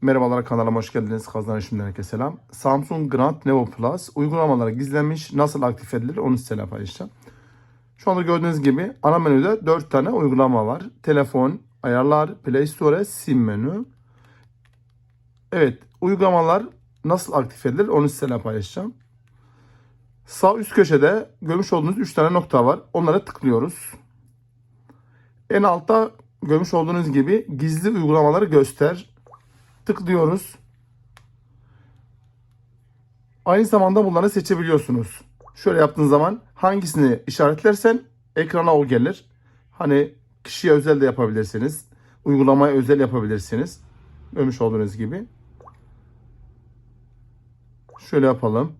Merhabalar kanalıma hoş geldiniz. Kazan şimdiden herkese selam. Samsung Grand Neo Plus uygulamalara gizlenmiş nasıl aktif edilir onu size paylaşacağım. Şu anda gördüğünüz gibi ana menüde 4 tane uygulama var. Telefon, ayarlar, Play Store, sim menü. Evet uygulamalar nasıl aktif edilir onu size paylaşacağım. Sağ üst köşede görmüş olduğunuz 3 tane nokta var. Onlara tıklıyoruz. En altta görmüş olduğunuz gibi gizli uygulamaları göster. Tıklıyoruz. Aynı zamanda bunları seçebiliyorsunuz. Şöyle yaptığın zaman hangisini işaretlersen ekrana o gelir. Hani kişiye özel de yapabilirsiniz. Uygulamaya özel yapabilirsiniz. Görmüş olduğunuz gibi. Şöyle yapalım.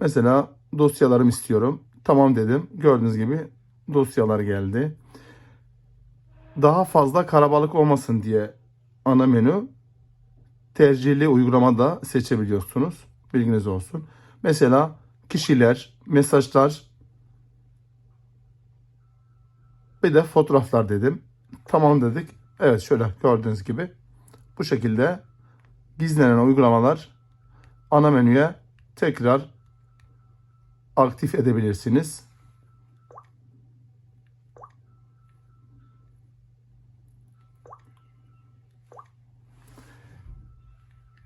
Mesela dosyalarım istiyorum. Tamam dedim. Gördüğünüz gibi dosyalar geldi. Daha fazla karabalık olmasın diye ana menü tercihli uygulamada seçebiliyorsunuz. Bilginiz olsun. Mesela kişiler, mesajlar bir de fotoğraflar dedim. Tamam dedik. Evet şöyle gördüğünüz gibi bu şekilde gizlenen uygulamalar ana menüye tekrar aktif edebilirsiniz.